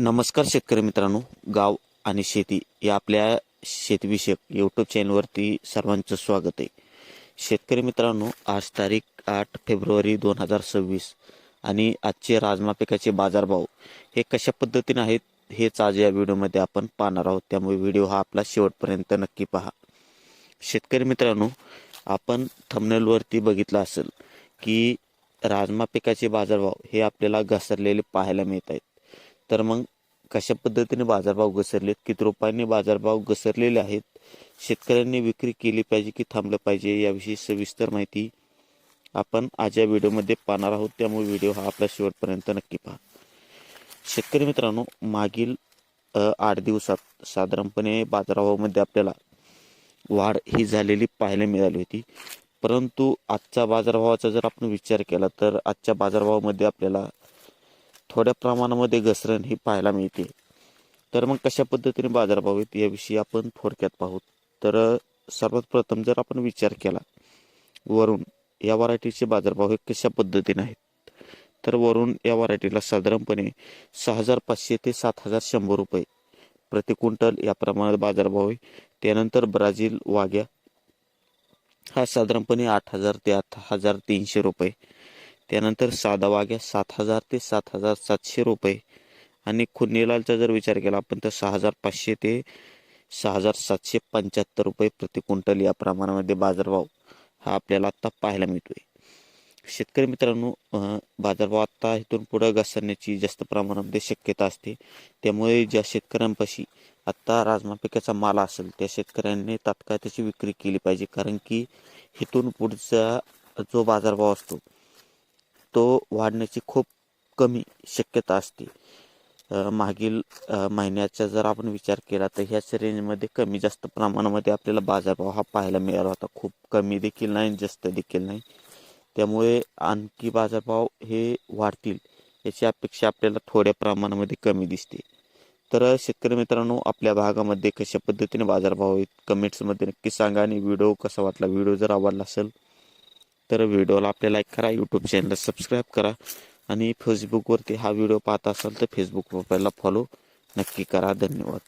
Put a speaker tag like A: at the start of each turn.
A: नमस्कार शेतकरी मित्रांनो गाव आणि शेती या आपल्या शेतीविषयक यूट्यूब चॅनलवरती सर्वांचं स्वागत आहे. शेतकरी मित्रांनो आज तारीख आठ फेब्रुवारी दोन हजार सव्वीस आणि आजचे राजमा पिकाचे बाजारभाव हे कशा पद्धतीने आहेत हेच आज या व्हिडिओमध्ये आपण पाहणार आहोत. त्यामुळे व्हिडिओ हा आपला शेवटपर्यंत नक्की पहा. शेतकरी मित्रांनो आपण थमनेलवरती बघितलं असेल की राजमा पिकाचे बाजारभाव हे आपल्याला घसरलेले पाहायला मिळत आहेत. तर मग कशा पद्धतीने बाजारभाव घसरलेत? किती रुपयांनी बाजारभाव घसरलेले आहेत? शेतकऱ्यांनी विक्री केली पाहिजे की थांबलं पाहिजे याविषयी सविस्तर माहिती आपण आज या व्हिडिओमध्ये पाहणार आहोत. त्यामुळे व्हिडिओ हा आपल्या शेवटपर्यंत नक्की पहा. शेतकरी मित्रांनो मागील आठ दिवसात साधारणपणे बाजारभावामध्ये आपल्याला वाढ ही झालेली पाहायला मिळाली होती. परंतु आजच्या बाजारभावाचा जर आपण विचार केला तर आजच्या बाजारभावामध्ये आपल्याला थोड्या प्रमाणामध्ये घसरण ही पाहायला मिळते. तर मग कशा पद्धतीने बाजारभाव आहेत याविषयी आपण थोडक्यात पाहू. तर सर्वात प्रथम जर आपण विचार केला वरून या व्हरायटीचे बाजारभाव हे कशा पद्धतीने आहेत? तर वरून या व्हरायटीला साधारणपणे सहा हजार पाचशे ते सात हजार शंभर रुपये प्रति क्विंटल या प्रमाणात बाजारभाव आहे. त्यानंतर ब्राझील वाघ्या हा साधारणपणे आठ हजार ते आठ हजार तीनशे रुपये त्यानंतर साधा वाघ्या सात हजार ते सात हजार सातशे रुपये. आणि खुन्नीलालचा जर विचार केला आपण तर सहा हजार पाचशे ते सहा हजार सातशे पंच्याहत्तर रुपये प्रति क्विंटल या प्रमाणामध्ये बाजारभाव हा आपल्याला आत्ता पाहायला मिळतोय. शेतकरी मित्रांनो बाजारभाव आत्ता इथून पुढं घसरण्याची जास्त प्रमाणामध्ये शक्यता असते. त्यामुळे ज्या शेतकऱ्यांपाशी आत्ता राजमा पिकाचा माल असेल त्या शेतकऱ्यांनी तात्काळ त्याची विक्री केली पाहिजे. कारण की इथून पुढचा जो बाजारभाव असतो तो वाढण्याची खूप कमी शक्यता असते. मागील महिन्याचा जर आपण विचार केला तर ह्याच रेंजमध्ये कमी जास्त प्रमाणामध्ये आपल्याला बाजारभाव हा पाहायला मिळाला होता. खूप कमी देखील नाही जास्त देखील नाही. त्यामुळे आणखी बाजारभाव हे वाढतील याची अपेक्षा आपल्याला थोड्या प्रमाणामध्ये कमी दिसते. तर शेतकरी मित्रांनो आपल्या भागामध्ये कशा पद्धतीने बाजारभाव आहेत? कमेंट्समध्ये नक्की सांगा आणि व्हिडिओ कसा वाटला? व्हिडिओ जर आवडला असेल तर व्हिडिओला आपल्या लाईक करा यूट्यूब चॅनलला सबस्क्राईब करा आणि फेसबुकवरती हा व्हिडिओ पाहत असाल तर फेसबुक प्रोफाईलला फॉलो नक्की करा. धन्यवाद.